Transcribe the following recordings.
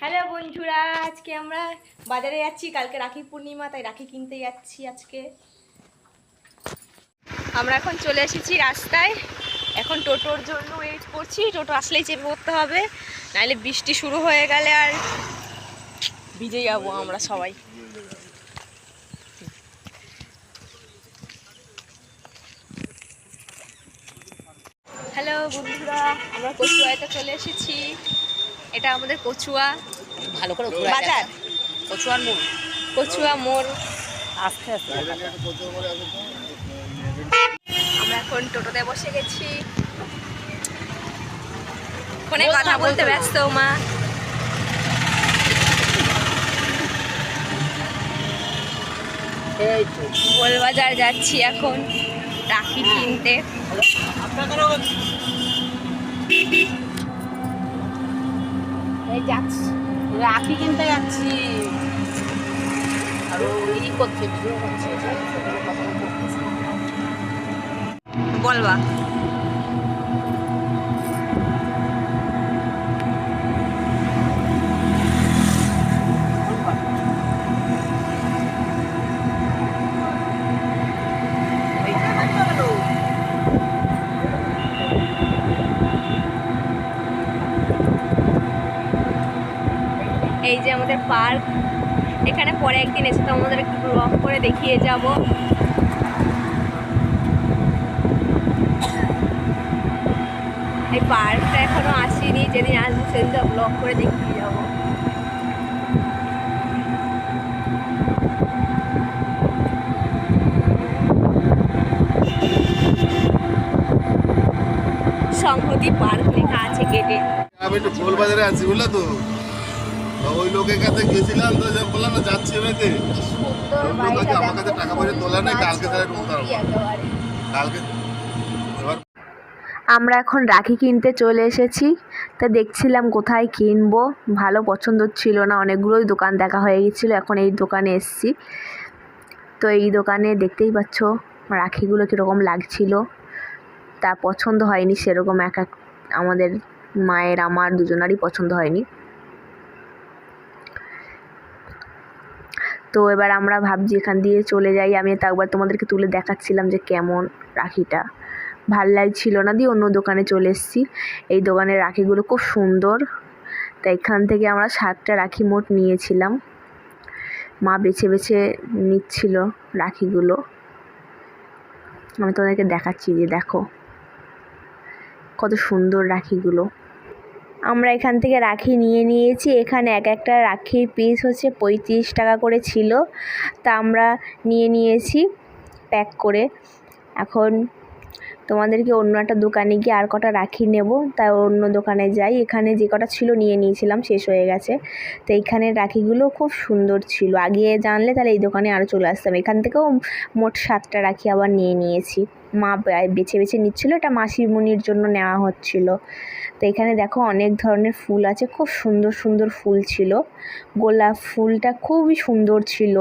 Hello বন্ধুরা, আজকে আমরা বাজারে যাচ্ছি, কালকে রাখি পূর্ণিমা, তাই রাখি কিনতে যাচ্ছি আজকে। আমরা এখন চলে এসেছি রাস্তায়। এখন টোটোর জন্য ওয়েট করছি, টোটো আসলেই চেপে পড়তে হবে, নাহলে বৃষ্টি শুরু হয়ে গেলে আর ভিজে যাব আমরা সবাই। হ্যালো বন্ধুরা, আমরা কচুয়াতে চলে এসেছি। এটা আমাদের কচুয়া। ভালো করে বাজার? কচুয়ার মোড়। কচুয়া মোড়। আস্তে আস্তে। আমরা এখন টোটোতে বসে গেছি। ফোনে কথা বলতে ব্যস্ত মা। গোলবাজার যাচ্ছি এখন রাখি কিনতে। যাচ্ছি রাখি কিনতে যাচ্ছি আর ই করছে বলবা এই যে আমাদের পার্ক। এখানে পরে একদিন এসে তো আমাদের একটু ব্লগ করে দেখিয়ে যাব। এই পার্কটা এখনও আসেনি, যেদিন আসব সেদিন তো ব্লগ করে দেখিয়ে যাব। সংহতি পার্ক লেখা আছে গেটে। আমি একটু গোলবাজারে আছি, বুঝলে তো? ওই লোকের কাছে গেছিলাম তো যে বললাম না যাচ্ছি এমনিতে লোক আমার কাছে টাকা পয়সা তোলা নেই, কালকে তাহলে। কালকে আমরা এখন রাখি কিনতে চলে এসেছি। তা দেখছিলাম কোথায় কিনবো ভালো পছন্দ ছিল না অনেকগুলোই দোকান দেখা হয়ে গেছিল এখন এই দোকানে এসেছি। তো এই দোকানে দেখতেই পাচ্ছ রাখিগুলো কীরকম লাগছিল। তা পছন্দ হয়নি সেরকম এক এক আমাদের মায়ের আমার দুজনারই পছন্দ হয়নি। তো এবার আমরা ভাবছি এখান দিয়ে চলে যাই। আমি তা একবার তোমাদেরকে তুলে দেখাচ্ছিলাম যে কেমন রাখিটা। ভালো লাগছিল না দিয়ে অন্য দোকানে চলে এসেছি। এই দোকানের রাখিগুলো খুব সুন্দর। তাই এখান থেকে আমরা সাতটা রাখি মোট নিয়েছিলাম। মা বেছে বেছে নিচ্ছিল রাখিগুলো। আমি তোমাদেরকে দেখাচ্ছি যে দেখো, কত সুন্দর রাখিগুলো। আমরা এখান থেকে রাখি নিয়ে নিয়েছি। এখানে এক একটা রাখির পিস হচ্ছে পঁয়ত্রিশ টাকা করে ছিল। তা আমরা নিয়ে নিয়েছি প্যাক করে। এখন তোমাদেরকে অন্য একটা দোকানে গিয়ে আর কটা রাখি নেব, তাই অন্য দোকানে যাই। এখানে যে কটা ছিল নিয়ে নিয়েছিলাম, শেষ হয়ে গেছে। তো এইখানের রাখিগুলো খুব সুন্দর ছিল। আগে জানলে তাহলে এই দোকানে আরও চলে আসতাম। এখান থেকেও মোট সাতটা রাখি আবার নিয়ে নিয়েছি। মা বেছে বেছে নিচ্ছিল, এটা মাসিমণির জন্য নেওয়া হচ্ছিল। তো এখানে দেখো অনেক ধরনের ফুল আছে, খুব সুন্দর সুন্দর ফুল ছিল। গোলাপ ফুলটা খুবই সুন্দর ছিল।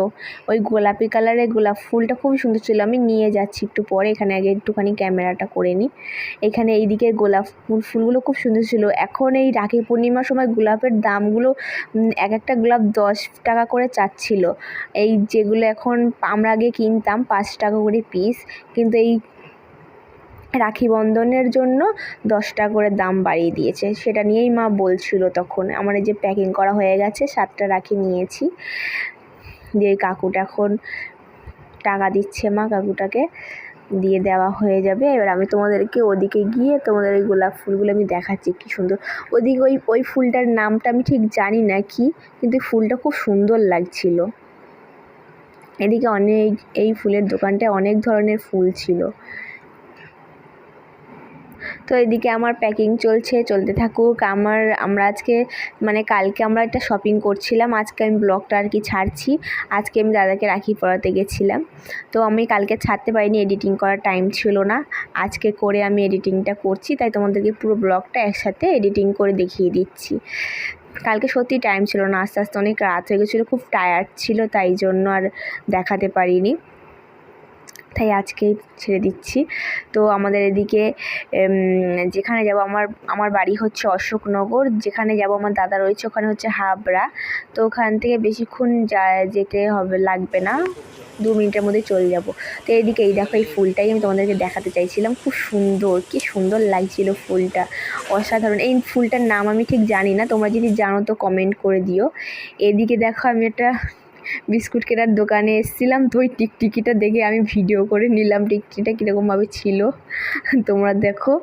ওই গোলাপি কালারের গোলাপ ফুলটা খুবই সুন্দর ছিল। আমি নিয়ে যাচ্ছি একটু পরে, এখানে আগে একটুখানি ক্যামেরাটা করে নিই। এখানে এইদিকে গোলাপ ফুল, ফুলগুলো খুব সুন্দর ছিল। এখন এই রাখি পূর্ণিমার সময় গোলাপের দামগুলো এক একটা গোলাপ দশ টাকা করে চাচ্ছিল। এই যেগুলো এখন আমরা আগে কিনতাম, পাঁচ টাকা করে পিস কিন্তু এই রাখি বন্ধনের জন্য দশ টাকা করে দাম বাড়িয়ে দিয়েছে। সেটা নিয়েই মা বলছিল তখন, আমার এই যে প্যাকিং করা হয়ে গেছে, সাতটা রাখি নিয়েছি। এই কাকুটা এখন টাকা দিচ্ছে মা, কাকুটাকে। দিয়ে দেওয়া হয়ে যাবে। এবার আমি তোমাদেরকে ওদিকে গিয়ে তোমাদের ওই গোলাপ ফুলগুলো আমি দেখাচ্ছি কী সুন্দর। ওদিকে ওই ওই ফুলটার নামটা আমি ঠিক জানি না কি, কিন্তু ফুলটা খুব সুন্দর লাগছিল। এদিকে অনেক, এই ফুলের দোকানটায় অনেক ধরনের ফুল ছিল। তো এদিকে আমার প্যাকিং চলছে, চলতে থাকুক। আমার, আমরা আজকে মানে কালকে আমরা একটা শপিং করছিলাম। আজকে আমি ব্লগটা আর কি ছাড়ছি। আজকে আমি দাদাকে রাখি পরাতে গেছিলাম। তো আমি কালকে ছাড়তে পারিনি এডিটিং করার টাইম ছিল না। আজকে করে আমি এডিটিংটা করছি, তাই তোমাদেরকে পুরো ব্লগটা একসাথে এডিটিং করে দেখিয়ে দিচ্ছি। কালকে সত্যি টাইম ছিল না। আস্তে আস্তে অনেক রাত হয়ে গেছিল, খুব টায়ার্ড ছিল, তাই জন্য আর দেখাতে পারিনি। তাই আজকেই ছেড়ে দিচ্ছি। তো আমাদের এদিকে যেখানে যাব, আমার আমার বাড়ি হচ্ছে অশোকনগর। যেখানে যাব, আমার দাদা রয়েছে, ওখানে হচ্ছে হাবড়া। তো ওখান থেকে বেশিক্ষণ যা, যেতে হবে, লাগবে না। দু মিনিটের মধ্যে চলে যাব। তো এদিকে, এই দেখো, এই ফুলটাই আমি তোমাদেরকে দেখাতে চাইছিলাম। খুব সুন্দর, কি সুন্দর লাগছিল ফুলটা। অসাধারণ। এই ফুলটার নাম আমি ঠিক জানি না। তোমরা যদি জানো তো কমেন্ট করে দিও। এদিকে দেখো, আমি একটা বিস্কুট কেনার দোকানে এসেছিলাম, তো ওই টিকটিকিটা দেখে আমি ভিডিও করে নিলাম। টিকটিকিটা কীরকমভাবে ছিল? তোমরা দেখো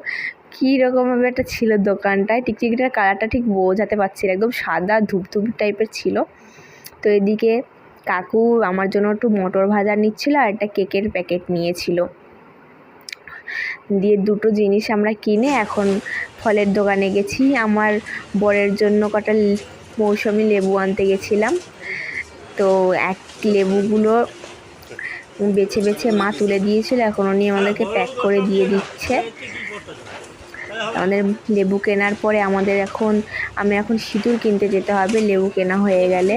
কী রকমভাবে একটা ছিল দোকানটায়। টিকটিকিটার কালারটা ঠিক বোঝাতে পারছি একদম সাদা, ধূপধূপ টাইপের ছিল। তো এদিকে কাকু আমার জন্য একটু মটর ভাজা নিচ্ছিল আর একটা কেকের প্যাকেট নিয়েছিল। দিয়ে দুটো জিনিস আমরা কিনে এখন ফলের দোকানে গেছি। আমার বরের জন্য কটা মৌসুমি লেবু আনতে গেছিলাম। তো এক লেবুগুলো বেছে বেছে মা তুলে দিয়েছিল, এখন উনি আমাদেরকে প্যাক করে দিয়ে দিচ্ছে। আমাদের লেবু কেনার পরে আমাদের এখন আমি এখন সিঁদুর কিনতে যেতে হবে, লেবু কেনা হয়ে গেলে।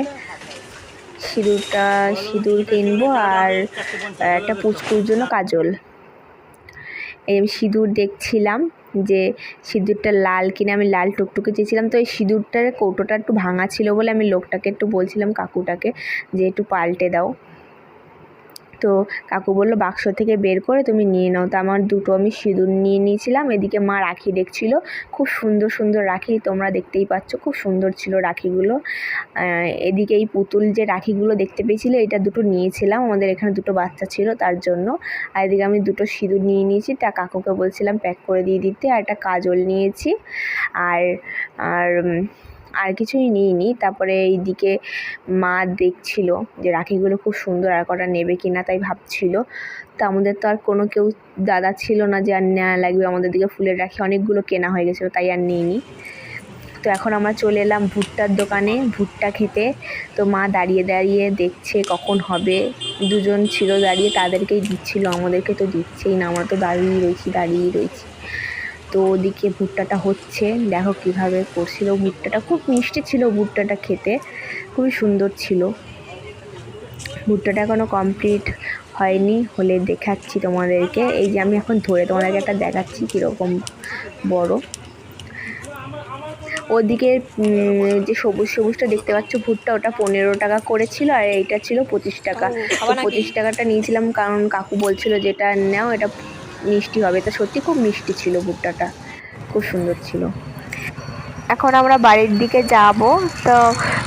সিঁদুরটা, সিঁদুর কিনবো আর একটা পুচকুর জন্য কাজল। এই সিঁদুর দেখছিলাম যে সিঁদুরটা লাল কিনে, আমি লাল টুকটুকে চেয়েছিলাম। তো এই সিঁদুরটার কৌটোটা একটু ভাঙা ছিল বলে আমি লোকটাকে একটু বলছিলাম, কাকুটাকে, যে একটু পাল্টে দাও। তো কাকু বলল, বাক্স থেকে বের করে তুমি নিয়ে নাও। তো আমার দুটো আমি সিঁদুর নিয়ে নিয়েছিলাম, এদিকে মা রাখি দেখছিল। খুব সুন্দর সুন্দর রাখি, তোমরা দেখতেই পাচ্ছ, খুব সুন্দর ছিল রাখিগুলো। এদিকে এই পুতুল যে রাখিগুলো দেখতে পেয়েছিলে, এটা দুটো নিয়েছিলাম, আমাদের এখানে দুটো বাচ্চা ছিল তার জন্য। আর এদিকে আমি দুটো সিঁদুর নিয়ে নিয়েছি, তা কাকুকে বলছিলাম, প্যাক করে দিয়ে দিতে। আর একটা কাজল নিয়েছি। আর আর আর কিছুই নিইনি। তারপরে এইদিকে মা দেখছিল যে রাখিগুলো খুব সুন্দর আর কটা নেবে কিনা তাই ভাবছিল। তো আমাদের তো আর কোনো কেউ দাদা ছিল না যে আর নেওয়া লাগবে। আমাদের দিকে ফুলের রাখি অনেকগুলো কেনা হয়ে গেছিল তাই আর নিইনি। তো এখন আমরা চলে এলাম ভুট্টার দোকানে ভুট্টা খেতে। তো মা দাঁড়িয়ে দাঁড়িয়ে দেখছে কখন হবে। দুজন ছিল দাঁড়িয়ে তাদেরকেই দিচ্ছিল, আমাদেরকে তো দিচ্ছেই না। আমরা তো দাঁড়িয়েই রয়েছি দাঁড়িয়েই রয়েছি। তো ওদিকে ভুট্টাটা হচ্ছে। দেখো কীভাবে করছিল ভুট্টাটা। খুব মিষ্টি ছিল ভুট্টাটা খেতে। খুবই সুন্দর ছিল। ভুট্টাটা এখনও কমপ্লিট হয়নি। হলে দেখাচ্ছি তোমাদেরকে। এই যে আমি এখন ধরে তোমাদেরকে একটা দেখাচ্ছি কীরকম বড়। ওদিকে যে সবুজ সবুজটা দেখতে পাচ্ছ ভুট্টা ওটা পনেরো টাকা করেছিল আর এইটা ছিল পঁচিশ টাকা? পঁচিশ টাকাটা নিয়েছিলাম কারণ কাকু বলছিল যেটা নাও এটা মিষ্টি হবে। তো সত্যি খুব মিষ্টি ছিল ভুট্টাটা। খুব সুন্দর ছিল। এখন আমরা বাড়ির দিকে যাব। তো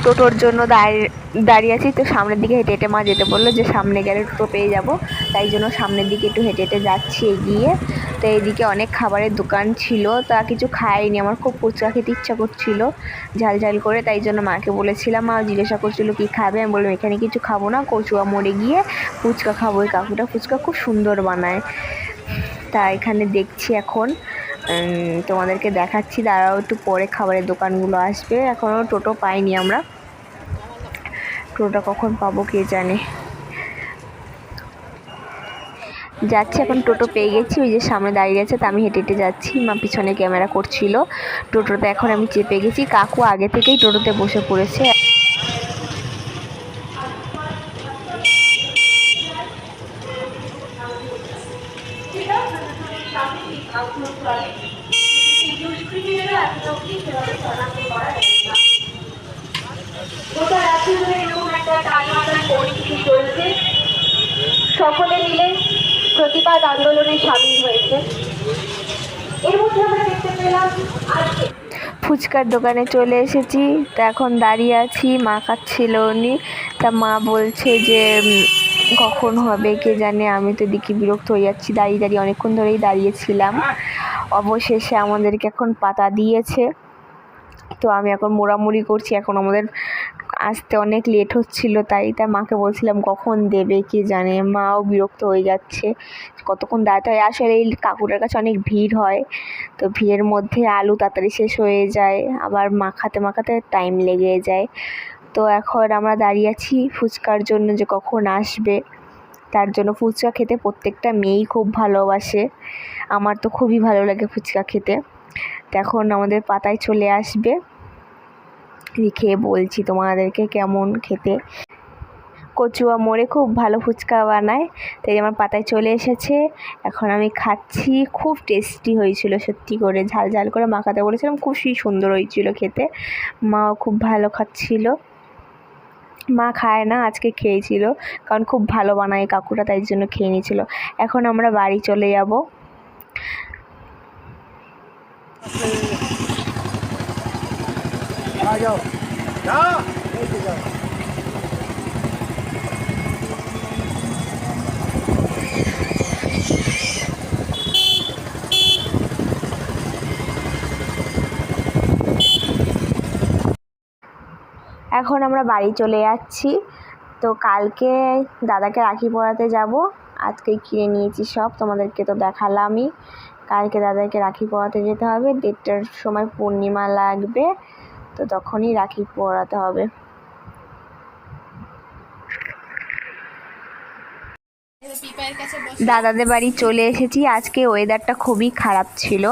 টোটোর জন্য দাঁড়িয়ে দাঁড়িয়ে আছি। তো সামনের দিকে হেঁটে হেঁটে মা যেতে বলল যে সামনে গেলে টোটো পেয়ে যাব। তাই জন্য সামনের দিকে একটু হেঁটে হেঁটে যাচ্ছি এগিয়ে। তো এইদিকে অনেক খাবারের দোকান ছিল। তা কিছু খাইনি। আমার খুব ফুচকা খেতে ইচ্ছা করছিল ঝাল ঝাল করে। তাই জন্য মাকে বলেছিলাম, মা জিজ্ঞাসা করছিল, কি খাবে? আমি বললাম, এখানে কিছু খাব না। কচুয়া মরে গিয়ে ফুচকা খাব। ওই কাকুটা ফুচকা খুব সুন্দর বানায়। তা এখানে দেখছি এখন। তোমাদেরকে দেখাচ্ছি, দাঁড়াও একটু পরে খাবারের দোকানগুলো আসবে। এখনও টোটো পাইনি আমরা। টোটোটা কখন পাবো কে জানে। যাচ্ছি, এখন টোটো পেয়ে গেছি। ওই যে সামনে দাঁড়িয়ে আছে, তা আমি হেঁটে হেঁটে যাচ্ছি। মা পিছনে ক্যামেরা করছিল। টোটোতে এখন আমি চেপে গেছি। কাকু আগে থেকেই টোটোতে বসে পড়েছে। সকলে মিলে প্রতিবাদ আন্দোলনে সামিল হয়েছে। এর মধ্যে আমরা দেখতে পেলাম ফুচকার দোকানে চলে এসেছি। তা এখন দাঁড়িয়ে আছি, মা খাচ্ছিল উনি। তা মা বলছে যে কখন হবে কে জানে? আমি তো দেখি বিরক্ত হয়ে যাচ্ছি। দাঁড়িয়ে দাঁড়িয়ে অনেকক্ষণ ধরেই দাঁড়িয়েছিলাম। অবশেষে আমাদেরকে এখন পাতা দিয়েছে। তো আমি এখন মোড়ামুড়ি করছি। এখন আমাদের আসতে অনেক লেট হচ্ছিল, তাই তাই মাকে বলছিলাম, কখন দেবে কে জানে? মাও বিরক্ত হয়ে যাচ্ছে। কতক্ষণ দাঁড়াতে হয়? আসলে এই কাকুটার কাছে অনেক ভিড় হয়। তো ভিড়ের মধ্যে আলু তাড়াতাড়ি শেষ হয়ে যায়। আবার মাখাতে মাখাতে টাইম লেগে যায়। তো এখন আমরা দাঁড়িয়ে আছি ফুচকার জন্য যে কখন আসবে। তার জন্য ফুচকা খেতে প্রত্যেকটা মেয়েই খুব ভালোবাসে। আমার তো খুবই ভালো লাগে ফুচকা খেতে। এখন আমাদের পাতায় চলে আসবে। খেয়ে বলছি তোমাদেরকে কেমন খেতে। কচুয়া মোড়ে খুব ভালো ফুচকা বানায়, তাই আমার পাতায় চলে এসেছে। এখন আমি খাচ্ছি, খুব টেস্টি হয়েছিল সত্যি করে। ঝাল ঝাল করে মাখাতে বলেছিলাম, খুবই সুন্দর হয়েছিল খেতে। মাও খুব ভালো খাচ্ছিল। মা খায় না, আজকে খেয়েছিল। কারণ খুব ভালো বানায় কাকুটা, তাই জন্য খেয়ে নিয়েছিল। এখন আমরা বাড়ি চলে যাব। आ এখন আমরা বাড়ি চলে যাচ্ছি। তো কালকে দাদাকে রাখি পরাতে যাব। আজকে কিনে নিয়েছি সব, তোমাদেরকে তো দেখালামই। কালকে দাদাকে রাখি পরাতে যেতে হবে। দেড়টার সময় পূর্ণিমা লাগবে, তো তখনই রাখি পরাতে হবে। দাদাদের বাড়ি চলে এসেছি। আজকে ওয়েদারটা খুবই খারাপ ছিল।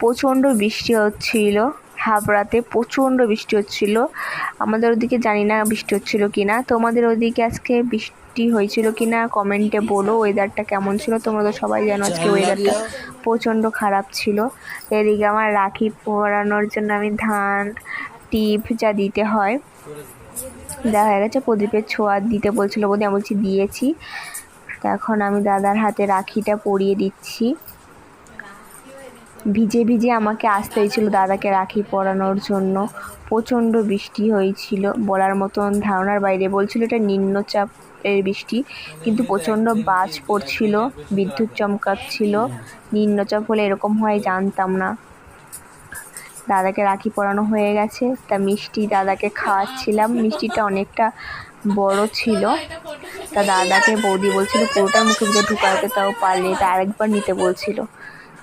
প্রচণ্ড বৃষ্টি হচ্ছিল। হাবড়াতে প্রচণ্ড বৃষ্টি হচ্ছিল। আমাদের ওদিকে জানি না বৃষ্টি হচ্ছিল কি না তোমাদের ওদিকে আজকে বৃষ্টি হয়েছিল কি না কমেন্টে বলো। ওয়েদারটা কেমন ছিল? তোমরা তো সবাই জানো আজকে ওয়েদারটা প্রচণ্ড খারাপ ছিল। এদিকে আমার রাখি পরানোর জন্য আমি ধান টিপ যা দিতে হয়। দেখা হয়ে গেছে প্রদীপের ছোঁয়া দিতে বলছিল বলে আমি বলছি দিয়েছি। তো এখন আমি দাদার হাতে রাখিটা পরিয়ে দিচ্ছি। ভিজে ভিজে আমাকে আসতে হয়েছিল দাদাকে রাখি পরানোর জন্য। প্রচণ্ড বৃষ্টি হয়েছিল, বলার মতন ধারণার বাইরে। বলছিল এটা নিম্নচাপের বৃষ্টি, কিন্তু প্রচণ্ড বাজ পড়ছিল, বিদ্যুৎ চমকাচ্ছিল। নিম্নচাপ হলে এরকম হয়, জানতাম না। দাদাকে রাখি পরানো হয়ে গেছে, তা মিষ্টি দাদাকে খাওয়াচ্ছিলাম। মিষ্টিটা অনেকটা বড় ছিল। তা দাদাকে বৌদি বলছিল পুরোটা মুখে ভিতরে ঢুকাতে তাও পারলে। তা আরেকবার নিতে বলছিল।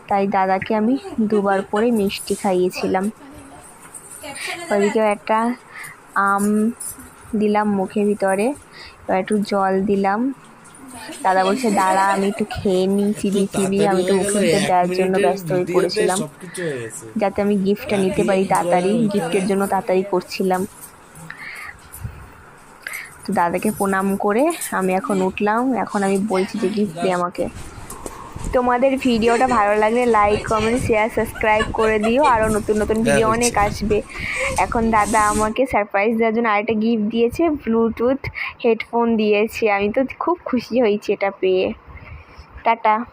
তাই দাদাকে আমি দুবার করে মিষ্টি খাইয়েছিলাম। ওদিকে একটা আম দিলাম মুখের ভিতরে এবার একটু জল দিলাম। দাদা বলছে দাঁড়া আমি একটু খেয়ে নিই চিবি চিবি আমি তো মুখে ভিতরে দেওয়ার জন্য ব্যস্ত হয়ে পড়েছিলাম। যাতে আমি গিফটটা নিতে পারি তাড়াতাড়ি গিফটের জন্য তাড়াতাড়ি করছিলাম। তো দাদাকে প্রণাম করে আমি এখন উঠলাম এখন আমি বলছি যে গিফট দে আমাকে। তোমাদের ভিডিওটা ভালো লাগলে লাইক কমেন্ট শেয়ার সাবস্ক্রাইব করে দিও। আরও নতুন নতুন ভিডিও অনেক আসবে। এখন দাদা আমাকে সারপ্রাইজ দেওয়ার জন্য আরেকটা গিফট দিয়েছে ব্লুটুথ হেডফোন দিয়েছে। আমি তো খুব খুশি হয়েছি এটা পেয়ে। টাটা।